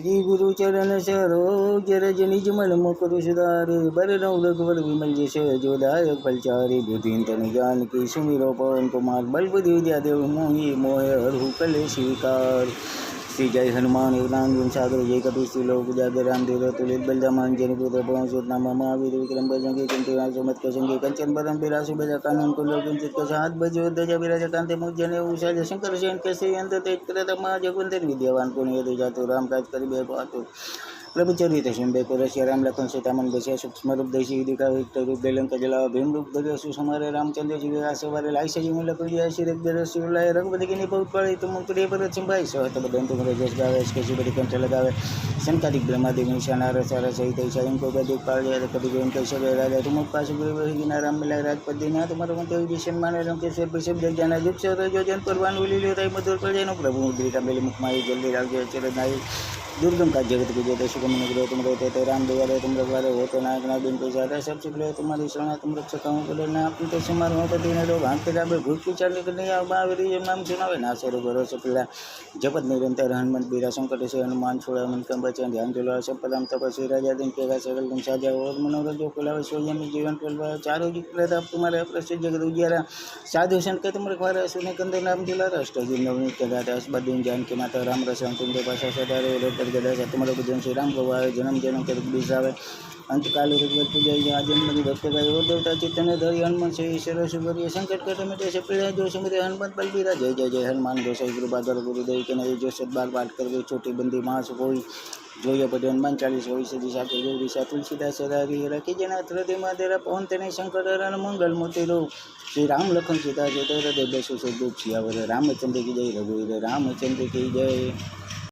श्री गुरु चरण सरोज रज निज मन मुकुर सुधारे, बर रघुवर विमल जैसे जो दायक फलचारे चारे दुदीन तन ज्ञान की सुमिरो पवन कुमार बल बुद्धि देव मोहि मोह हरहु कले स्वीकार। श्री जय हनुमान युवराम गुण सागर, जय कपी श्री लोग जागर राम देव तुलित बलदम जन पुत्र पवन सुत, नाम महावीर विक्रम बजंगे किंतु राम सुमत कसंगे कंचन, बरम बिरा बजा, कानन, कुल, लोग चित कस हाथ, बजो दजा बिराजा, कांते मुझ जने उषा जशंकर शयन कैसे अंत तेज करत मा जगवंतर विद्यावान को नियत जातो, राम काज करी बे पातो લઘુચરી દશમ બે કોરસિયા રામ લખન સીતામન બસ્યા સૂક્ષ્મ રૂપ દેશી દેખાવ એક રૂપ દલંક જલાવા ભીમ રૂપ દર્યો શું સમારે રામચંદ્રજી ગયા સવારે લાઈસા જી મુલા કોઈ જાય શ્રી દર્યો શું લાય રઘુપતિ કે ની પૌત પડે તો મુકડી પર ચંભાઈ સો તો બધું તું રજસ ગાવે કે જી બધી કંઠ લગાવે સંકારિક બ્રહ્માદેવ નિશાના રસાર સહિત ઈશા એમ કોઈ બધું પાડે કદી ગેમ કહી શકે રાજા તું મુખ પાસે ગિના રામ મિલા રાજપતિ ના તમારો મન તેવી દિશન માને રંકેશ્વર બિશપ જગ્યાના દુઃખ સર જો જન પરવાન ઉલી લ્યો તાઈ મધુર પડે એનો પ્રભુ મુદ્રિકા મેલી મુખમાં જલ્દી રાખજો ચરદ નાઈ દુર્ગમ કા જગત ગુજે દશક शुभम नगरो तुम रहते थे राम दुआरे तुम रखवारे हो तो नायक नाग दिन पैसा आता सब सीख लो तुम्हारी शरणा तुम रक्षक हूँ बोले ना अपनी तो समार हो तो तीन लोग भागते जाबे भूत विचार निकल नहीं आओ बावरी ये नाम सुनावे ना सरो भरोसे पिला जपत निरंतर हनुमंत बीरा संकट से हनुमान छोड़ा मन कम बचे ध्यान चलो संपदाम तपस्वी राजा दिन के सकल तुम साजा और मनोरथ जो खुलावे सोयम जीवन पलवा चारों जी प्रताप तुम्हारे प्रसिद्ध जगत उजियारा साधु संत के तुम रखवारे सुने कंदे नाम दिला अष्ट दिन नवनीत के गाता अस्बद्दीन जान के माता राम रसम तुम पासा सदा रे रे गदा तुम्हारे भजन श्री राम। ગૌ આવે જન્મ જેનો કે બીજ આવે અંતકાલ ઋગ્વેદ પૂજા આજે બધી ભક્તભાઈ ઓ દેવતા ચિત્તને ધરી હનુમાન છે ઈશ્વર સુગરીય સંકટ કટ મિટે છે પ્રિય જો સુમરે હનુમાન બલબીરા જય જય જય હનુમાન જો સાઈ ગુરુબાદર ગુરુદેવ કે નહીં જો સદબાર પાઠ કરવી છોટી બંદી માસ હોય જોઈએ પછી હનુમાન ચાલીસ હોય સુધી સાથે કે ગૌરી સા તુલસીદાસ સદારી રાખી જેના હૃદયમાં તેરા પવન તેને શંકર રણ મંગલ મોતી રો શ્રી રામ લખન સીતા જય હૃદય બેસુ સદરૂપ સિયાવર રામચંદ્ર કી જય રઘુવીર રામચંદ્ર કી જય